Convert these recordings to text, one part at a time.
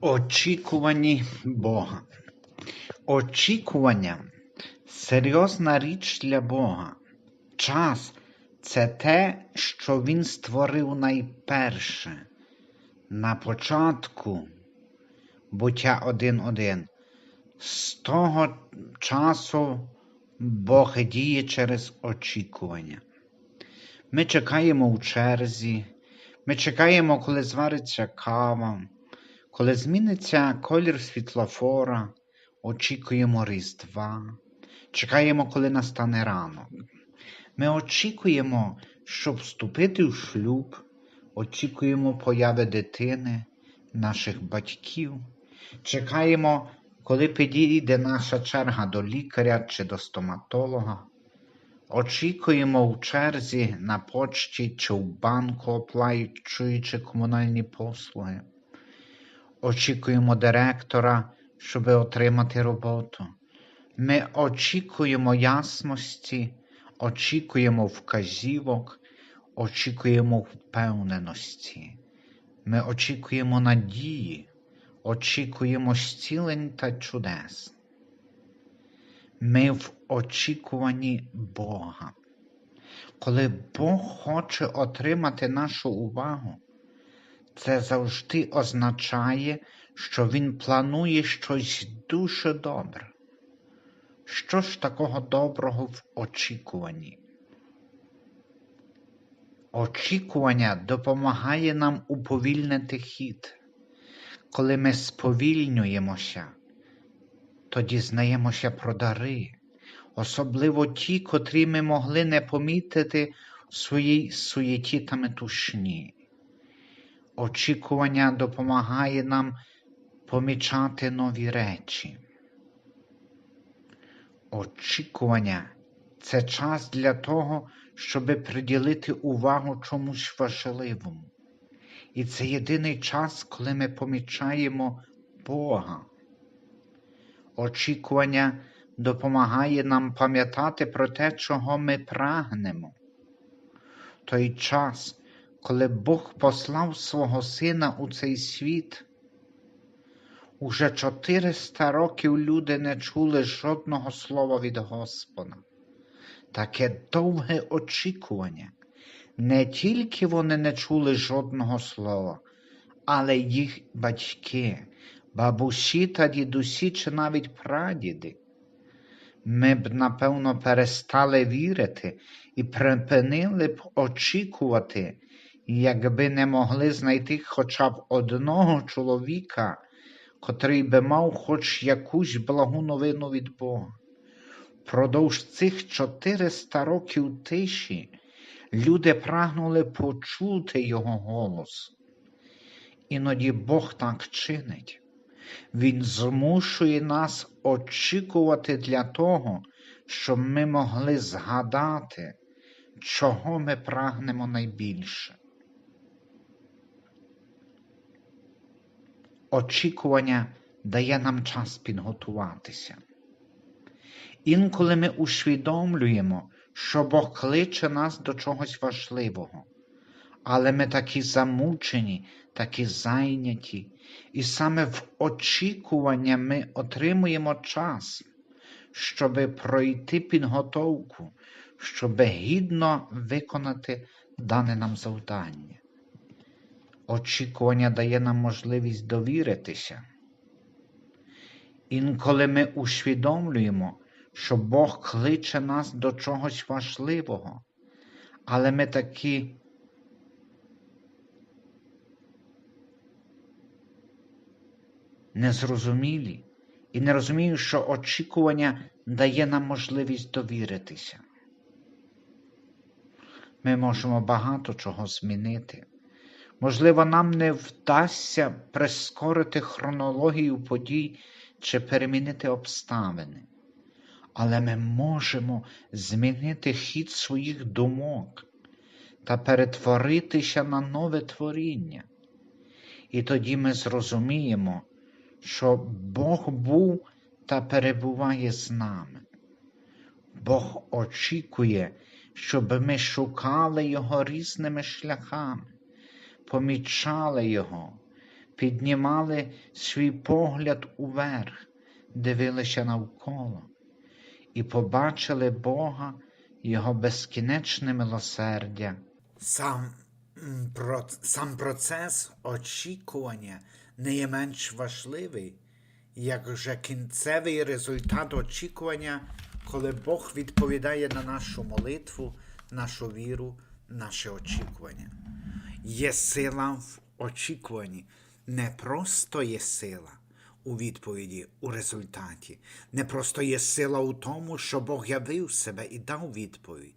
Очікувані Бога. Очікування серйозна річ для Бога. Час це те, що Він створив найперше. На початку буття 1.1. З того часу Бог діє через очікування. Ми чекаємо у черзі, ми чекаємо, коли звариться кава. Коли зміниться колір світлофора, очікуємо Різдва, чекаємо, коли настане ранок. Ми очікуємо, щоб вступити в шлюб, очікуємо появи дитини, наших батьків, чекаємо, коли підійде наша черга до лікаря чи до стоматолога. Очікуємо в черзі на почті чи в банку, оплачуючи комунальні послуги. Очікуємо директора, щоб отримати роботу. Ми очікуємо ясності, очікуємо вказівок, очікуємо впевненості. Ми очікуємо надії, очікуємо зцілень та чудес. Ми в очікуванні Бога. Коли Бог хоче отримати нашу увагу, це завжди означає, що він планує щось дуже добре. Що ж такого доброго в очікуванні? Очікування допомагає нам уповільнити хід. Коли ми сповільнюємося, то дізнаємося про дари, особливо ті, котрі ми могли не помітити в своїй суєті та метушні. Очікування допомагає нам помічати нові речі. Очікування це час для того, щоб приділити увагу чомусь важливому. І це єдиний час, коли ми помічаємо Бога. Очікування допомагає нам пам'ятати про те, чого ми прагнемо. Той час, коли Бог послав свого Сина у цей світ, уже 400 років люди не чули жодного слова від Господа. Таке довге очікування. Не тільки вони не чули жодного слова, але їх батьки, бабусі та дідусі чи навіть прадіди. Ми б, напевно, перестали вірити і припинили б очікувати, якби не могли знайти хоча б одного чоловіка, котрий би мав хоч якусь благу новину від Бога. Продовж цих 400 років тиші люди прагнули почути Його голос. Іноді Бог так чинить. Він змушує нас очікувати для того, щоб ми могли згадати, чого ми прагнемо найбільше. Очікування дає нам час підготуватися. Інколи ми усвідомлюємо, що Бог кличе нас до чогось важливого, але ми такі замучені, такі зайняті, і саме в очікування ми отримуємо час, щоб пройти підготовку, щоб гідно виконати дане нам завдання. Очікування дає нам можливість довіритися. Інколи ми усвідомлюємо, що Бог кличе нас до чогось важливого, але ми такі незрозумілі і не розуміємо, що очікування дає нам можливість довіритися. Ми можемо багато чого змінити. Можливо, нам не вдасться прискорити хронологію подій чи перемінити обставини, але ми можемо змінити хід своїх думок та перетворитися на нове творіння. І тоді ми зрозуміємо, що Бог був та перебуває з нами. Бог очікує, щоб ми шукали Його різними шляхами помічали Його, піднімали свій погляд уверх, дивилися навколо і побачили Бога, Його безкінечне милосердя. Сам, про, сам процес очікування не є менш важливий, як вже кінцевий результат очікування, коли Бог відповідає на нашу молитву, нашу віру, наше очікування. Є сила в очікуванні, не просто є сила у відповіді, у результаті, не просто є сила у тому, що Бог явив себе і дав відповідь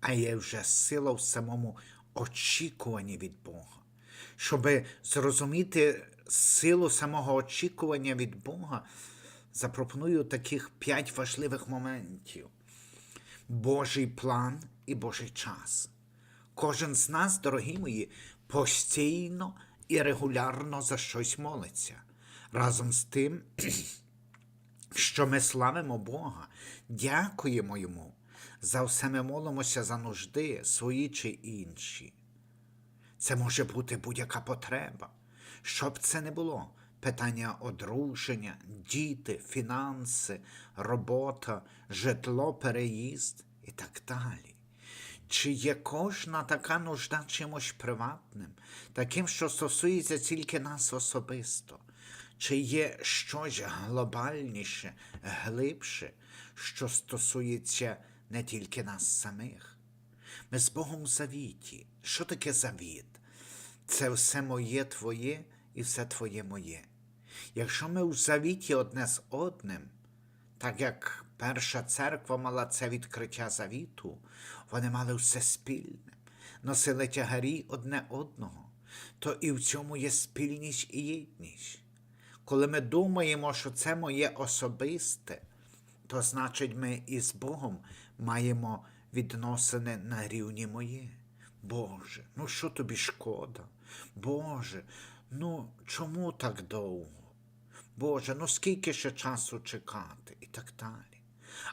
а є вже сила в самому очікуванні від Бога. Щоб зрозуміти силу самого очікування від Бога, запропоную таких п'ять важливих моментів: Божий план і Божий час. Кожен з нас, дорогі мої, постійно і регулярно за щось молиться. Разом з тим, що ми славимо Бога, дякуємо Йому. За все ми молимося за нужди свої чи інші. Це може бути будь-яка потреба. Що б це не було: питання одруження, діти, фінанси, робота, житло, переїзд і так далі. Чи є кожна така нужда чимось приватним, таким, що стосується тільки нас особисто? Чи є щось глобальніше, глибше, що стосується не тільки нас самих? Ми з Богом в завіті. Що таке завіт? Це все моє твоє і все твоє моє. Якщо ми в завіті одне з одним, так як перша церква мала це відкриття завіту, вони мали все спільне, носили тягарі одне одного, то і в цьому є спільність і єдність. Коли ми думаємо, що це моє особисте, то значить ми із Богом маємо відносини на рівні моє. Боже, ну що тобі шкода? Боже, ну чому так довго? Боже, ну скільки ще часу чекати і так далі.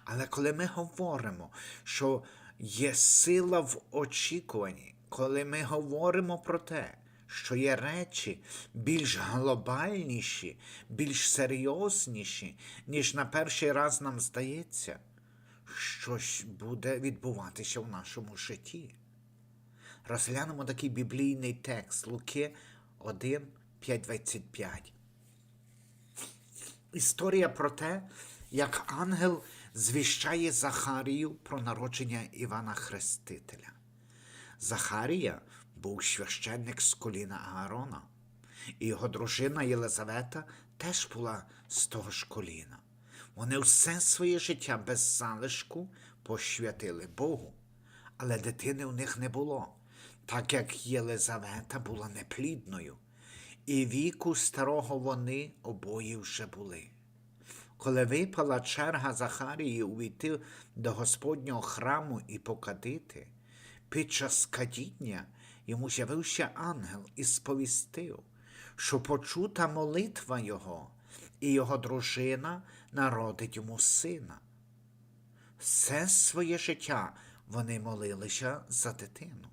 Але коли ми говоримо, що є сила в очікуванні, коли ми говоримо про те, що є речі більш глобальніші, більш серйозніші, ніж на перший раз нам здається, щось буде відбуватися в нашому житті. Розглянемо такий біблійний текст Луки 1, 5, 25. Історія про те, як ангел звіщає Захарію про народження Івана Хрестителя. Захарія був священник з коліна Аарона, і його дружина Єлизавета теж була з того ж коліна. Вони все своє життя без залишку посвятили Богу, але дитини у них не було, так як Єлизавета була неплідною, і віку старого вони обоє вже були. Коли випала черга Захарії увійти до Господнього храму і покадити, під час кадіння йому з'явився ангел і сповістив, що почута молитва його, і його дружина народить йому сина. Все своє життя вони молилися за дитину.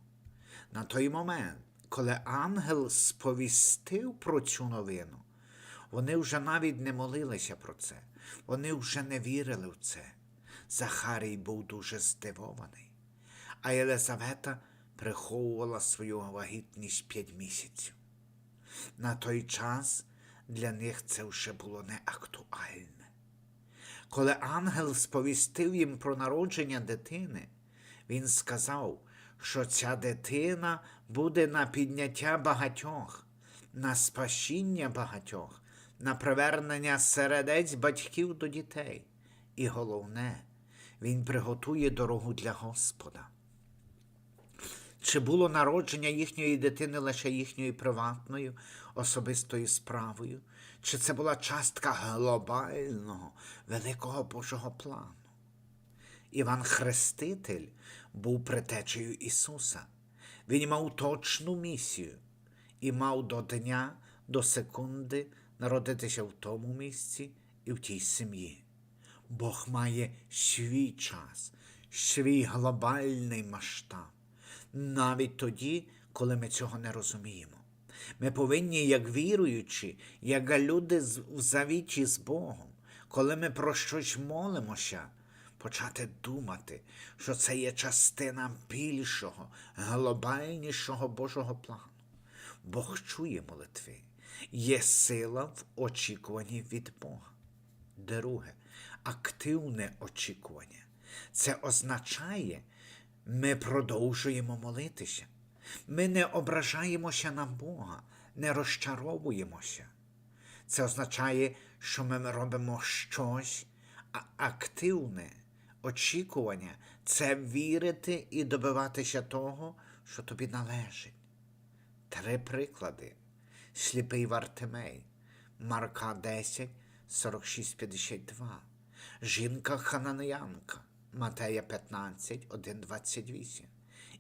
На той момент, коли ангел сповістив про цю новину, вони вже навіть не молилися про це, вони вже не вірили в це. Захарій був дуже здивований, а Єлизавета приховувала свою вагітність п'ять місяців. На той час для них це вже було не актуальне. Коли ангел сповістив їм про народження дитини, він сказав, що ця дитина буде на підняття багатьох, на спасіння багатьох, на привернення середець батьків до дітей. І головне, він приготує дорогу для Господа. Чи було народження їхньої дитини лише їхньою приватною особистою справою, чи це була частка глобального великого Божого плану? Іван Хреститель був притечею Ісуса. Він мав точну місію і мав до дня, до секунди народитися в тому місці і в тій сім'ї. Бог має свій час, свій глобальний масштаб, навіть тоді, коли ми цього не розуміємо. Ми повинні, як віруючі, як люди в завіті з Богом, коли ми про щось молимося, почати думати, що це є частина більшого, глобальнішого Божого плану. Бог чує молитви. Є сила в очікуванні від Бога. Друге, активне очікування. Це означає, ми продовжуємо молитися. Ми не ображаємося на Бога, не розчаровуємося. Це означає, що ми робимо щось а активне очікування це вірити і добиватися того, що тобі належить. Три приклади. Сліпий Вартимей, Марка 10, 46, 52. Жінка Хананеянка, Матея 15, 1, 28.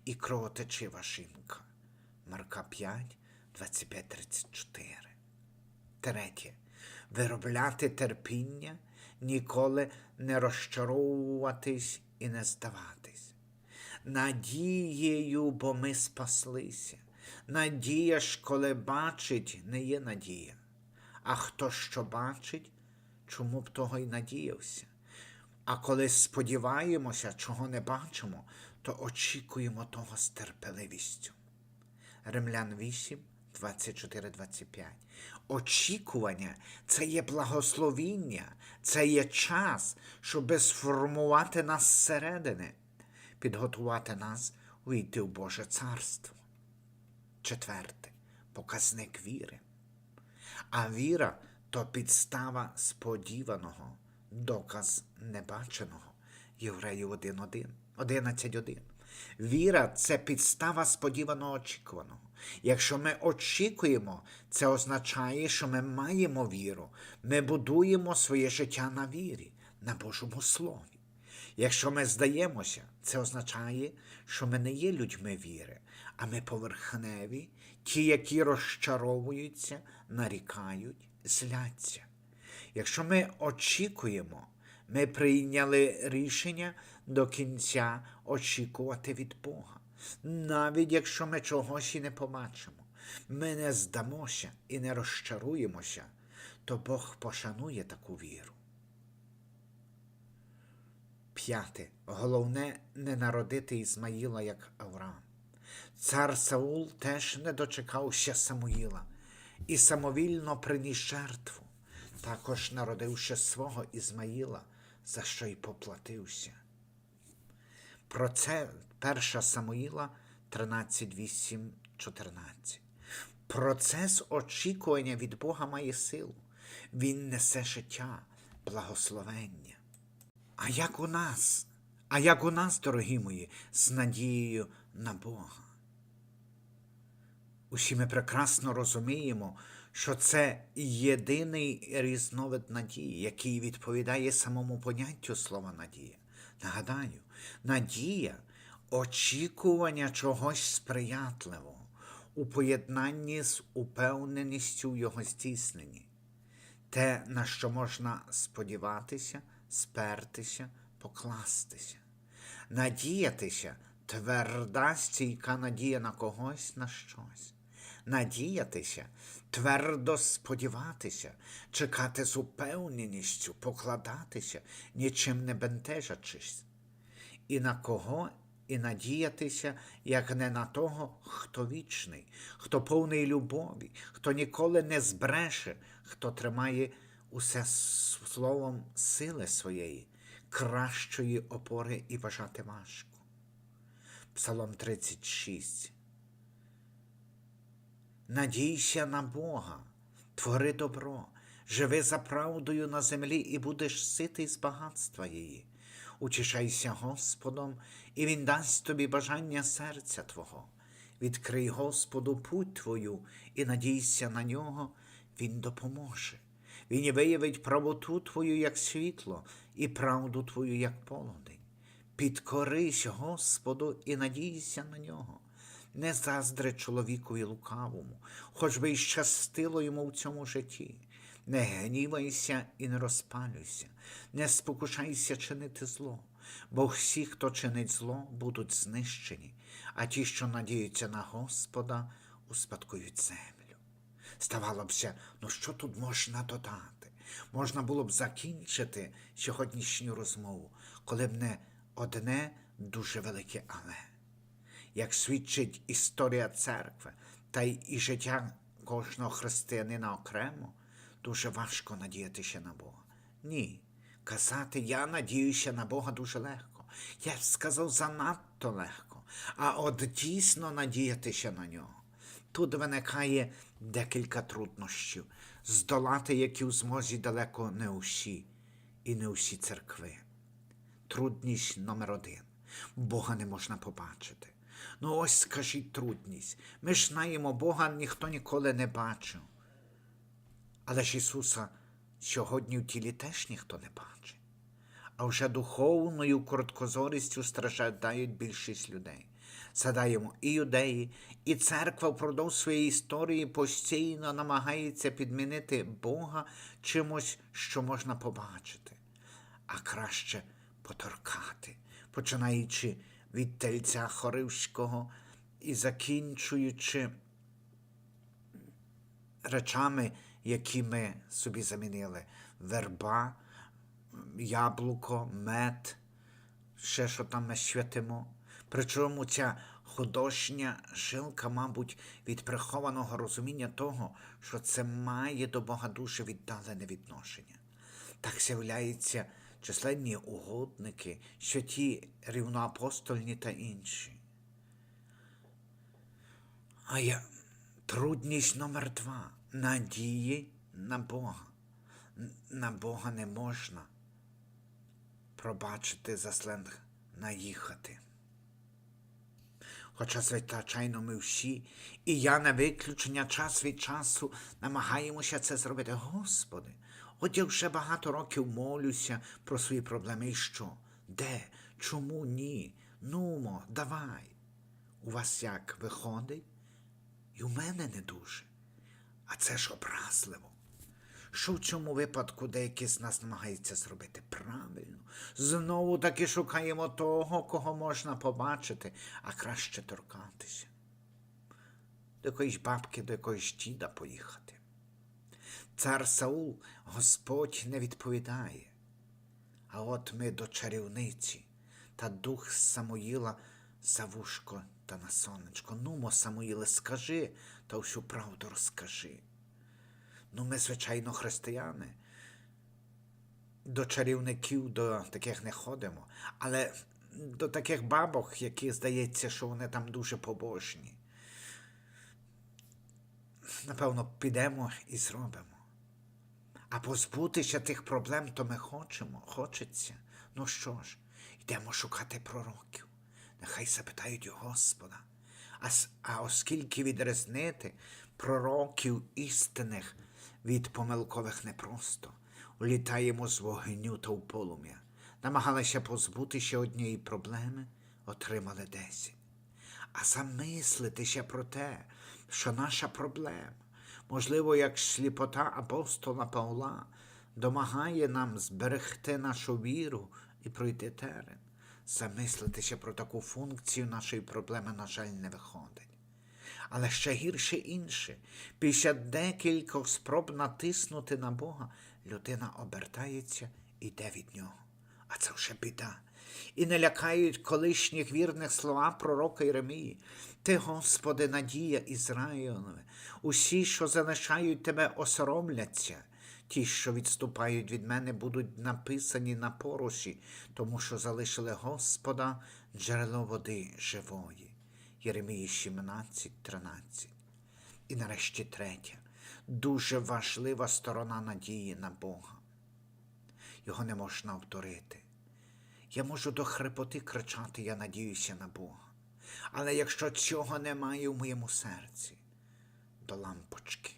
І кровотечива жінка, Марка 5, 25, 34. Третє. Виробляти терпіння, ніколи не розчаровуватись і не здаватись. Надією, бо ми спаслися. Надія ж, коли бачить, не є надія. А хто що бачить, чому б того й надіявся? А коли сподіваємося, чого не бачимо, то очікуємо того з терпеливістю. Римлян 8, 24, 25. Очікування це є благословіння, це є час, щоб сформувати нас зсередини, підготувати нас увійти в Боже Царство. Четверте показник віри. А віра то підстава сподіваного, доказ небаченого. Євреїв 1.1, 11.1. Віра це підстава сподіваного очікуваного. Якщо ми очікуємо, це означає, що ми маємо віру. Ми будуємо своє життя на вірі, на Божому Слові. Якщо ми здаємося, це означає, що ми не є людьми віри, а ми поверхневі, ті, які розчаровуються, нарікають, зляться. Якщо ми очікуємо, ми прийняли рішення до кінця очікувати від Бога. Навіть якщо ми чогось і не побачимо, ми не здамося і не розчаруємося, то Бог пошанує таку віру. П'яте. Головне не народити Ізмаїла, як Авраам. Цар Саул теж не дочекався Самуїла і самовільно приніс жертву, також народивши свого Ізмаїла, за що й поплатився. Про це 1 Самуїла 13, 8, 14. Процес очікування від Бога має силу. Він несе життя, благословення. А як у нас? А як у нас, дорогі мої, з надією на Бога? Усі ми прекрасно розуміємо, що це єдиний різновид надії, який відповідає самому поняттю слова надія. Нагадаю, надія очікування чогось сприятливого у поєднанні з упевненістю в його здійсненні. Те, на що можна сподіватися, спертися, покластися, надіятися, тверда стійка надія на когось на щось, надіятися, твердо сподіватися, чекати з упевненістю, покладатися, нічим не бентежачись. І на кого і надіятися, як не на того, хто вічний, хто повний любові, хто ніколи не збреше, хто тримає усе словом сили своєї, кращої опори і бажати важко. Псалом 36. Надійся на Бога, твори добро, живи за правдою на землі і будеш ситий з багатства її. Утішайся Господом, і Він дасть тобі бажання серця Твого. Відкрий Господу путь твою і надійся на нього, Він допоможе. Він виявить правоту твою, як світло, і правду твою, як полудень. Підкорись Господу і надійся на нього. Не заздри чоловікові лукавому, хоч би й щастило йому в цьому житті. Не гнівайся і не розпалюйся, не спокушайся чинити зло, бо всі, хто чинить зло, будуть знищені, а ті, що надіються на Господа, успадкують землю. Здавалося, ну що тут можна додати? Можна було б закінчити сьогоднішню розмову, коли б не одне дуже велике але. Як свідчить історія церкви та і життя кожного християнина окремо, дуже важко надіятися на Бога. Ні, казати я надіюся на Бога дуже легко. Я б сказав занадто легко. А от дійсно надіятися на нього. Тут виникає декілька труднощів, здолати які у змозі далеко не усі, і не усі церкви. Трудність номер один. Бога не можна побачити. Ну ось скажіть трудність. Ми ж знаємо, Бога ніхто ніколи не бачив. Але ж Ісуса сьогодні в тілі теж ніхто не бачить. А вже духовною короткозорістю страждають більшість людей. Згадаємо, і юдеї, і церква впродовж своєї історії постійно намагається підмінити Бога чимось, що можна побачити, а краще поторкати, починаючи від тельця Хоривського і закінчуючи речами, які ми собі замінили: верба, яблуко, мед, ще що там ми святимо. Причому ця художня жилка, мабуть, від прихованого розуміння того, що це має до Бога дуже віддалене відношення. Так з'являються численні угодники, святі рівноапостольні та інші. А я трудність номер два надії на Бога. На Бога не можна пробачити за сленг наїхати. Хоча, звичайно, ми всі, і я на виключення час від часу намагаємося це зробити. Господи, от я вже багато років молюся про свої проблеми. І що? Де? Чому ні? Нумо, давай. У вас як виходить? І у мене не дуже. А це ж образливо. Що в цьому випадку деякі з нас намагаються зробити правильно? Знову таки шукаємо того, кого можна побачити, а краще торкатися. До якоїсь бабки, до якоїсь діда поїхати. Цар Саул Господь не відповідає. А от ми до чарівниці, та дух Самуїла за вушко та на сонечко. Нумо, Самуїле, скажи та всю правду розкажи. Ну, ми, звичайно, християни. До чарівників до таких не ходимо, але до таких бабок, які здається, що вони там дуже побожні. Напевно, підемо і зробимо. А позбутися тих проблем, то ми хочемо, хочеться. Ну що ж, йдемо шукати пророків. Нехай запитають у Господа. А, а оскільки відрізнити пророків істинних від помилкових непросто, улітаємо з вогню та в полум'я. Намагалися позбутися однієї проблеми, отримали десять. А замислитися про те, що наша проблема, можливо, як сліпота апостола Павла, домагає нам зберегти нашу віру і пройти терен. Замислитися про таку функцію нашої проблеми, на жаль, не виходить. Але ще гірше інше. Після декількох спроб натиснути на Бога, людина обертається і йде від нього. А це вже біда. І не лякають колишніх вірних слова пророка Єремії. Ти, Господи, надія Ізраїлове, усі, що залишають тебе, осоромляться. Ті, що відступають від мене, будуть написані на поруші, тому що залишили Господа джерело води живої. Єремії 17, 13. І нарешті третя, дуже важлива сторона надії на Бога. Його не можна вторити. Я можу до хрипоти кричати, я надіюся на Бога. Але якщо цього немає в моєму серці, до лампочки,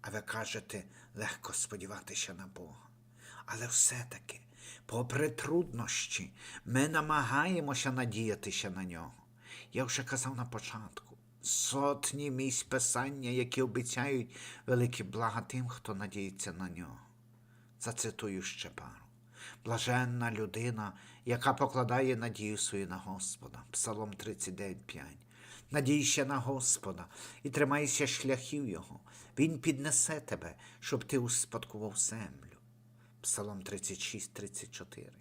а ви кажете, легко сподіватися на Бога. Але все-таки, попри труднощі, ми намагаємося надіятися на нього. Я вже казав на початку, сотні місць писання, які обіцяють великі блага тим, хто надіється на нього. Зацитую ще пару. Блаженна людина, яка покладає надію свою на Господа. Псалом 39.5. Надійся на Господа і тримайся шляхів Його. Він піднесе тебе, щоб ти успадкував землю. Псалом 36, 34.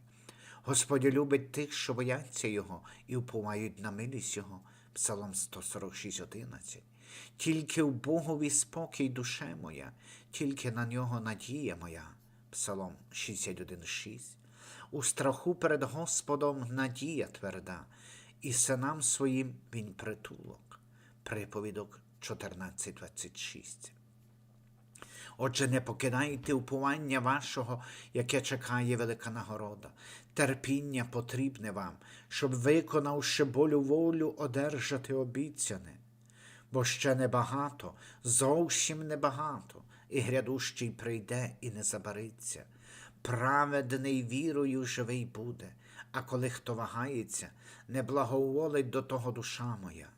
Господь любить тих, що бояться Його і уповають на милість Його. Псалом 146, 11. Тільки в Богові спокій душе моя, тільки на нього надія моя. Псалом 61, 6. У страху перед Господом надія тверда, і синам своїм він притулок. Приповідок 14, 26. Отже, не покидайте уповання вашого, яке чекає велика нагорода. Терпіння потрібне вам, щоб, виконавши болю волю, одержати обіцяне. Бо ще небагато, зовсім небагато, і грядущий прийде і не забариться. Праведний вірою живий буде, а коли хто вагається, не благоволить до того душа моя.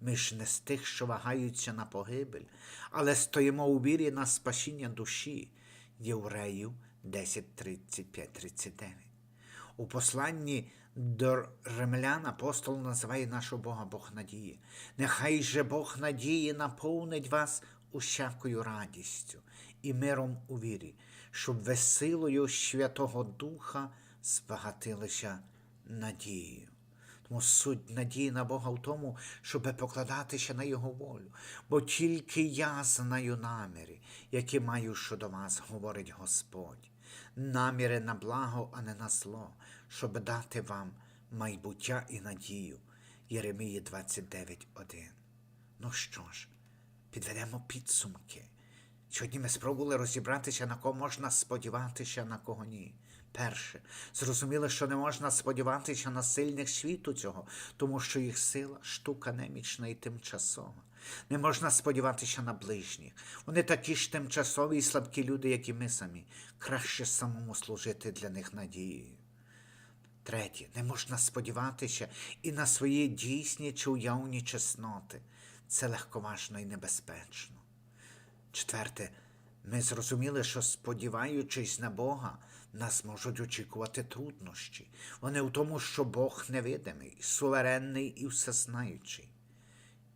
Ми ж не з тих, що вагаються на погибель, але стоїмо у вірі на спасіння душі. Євреїв 10, 35, 39. У посланні до римлян апостол називає нашого Бога Бог надії. Нехай же Бог надії наповнить вас усякою радістю і миром у вірі, щоб ви Святого Духа збагатилися надією. Тому суть надії на Бога в тому, щоб покладатися на Його волю. Бо тільки я знаю наміри, які маю щодо вас, говорить Господь. Наміри на благо, а не на зло, щоб дати вам майбуття і надію. Єремії 29.1. Ну що ж, підведемо підсумки. Сьогодні ми спробували розібратися, на кого можна сподіватися, на кого ні. Перше, зрозуміло, що не можна сподіватися на сильних світу цього, тому що їх сила штука немічна і тимчасова. Не можна сподіватися на ближніх. Вони такі ж тимчасові і слабкі люди, як і ми самі. Краще самому служити для них надією. Третє, не можна сподіватися і на свої дійсні чи уявні чесноти. Це легковажно і небезпечно. Четверте, ми зрозуміли, що сподіваючись на Бога, нас можуть очікувати труднощі. Вони в тому, що Бог невидимий, суверенний і всеснаючий.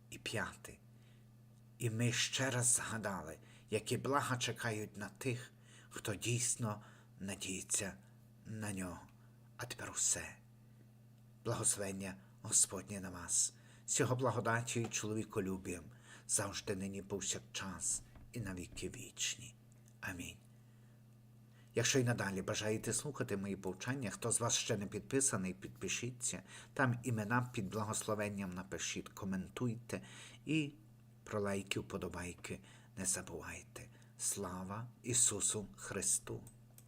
І п'яте, і ми ще раз згадали, які блага чекають на тих, хто дійсно надіється на нього. А тепер усе. Благословення Господнє на вас, цього благодаті і чоловіколюбієм, завжди нині повсякчас і на віки вічні. Амінь. Якщо й надалі бажаєте слухати мої повчання, хто з вас ще не підписаний, підпишіться. Там імена під благословенням напишіть, коментуйте і про лайки, вподобайки не забувайте. Слава Ісусу Христу!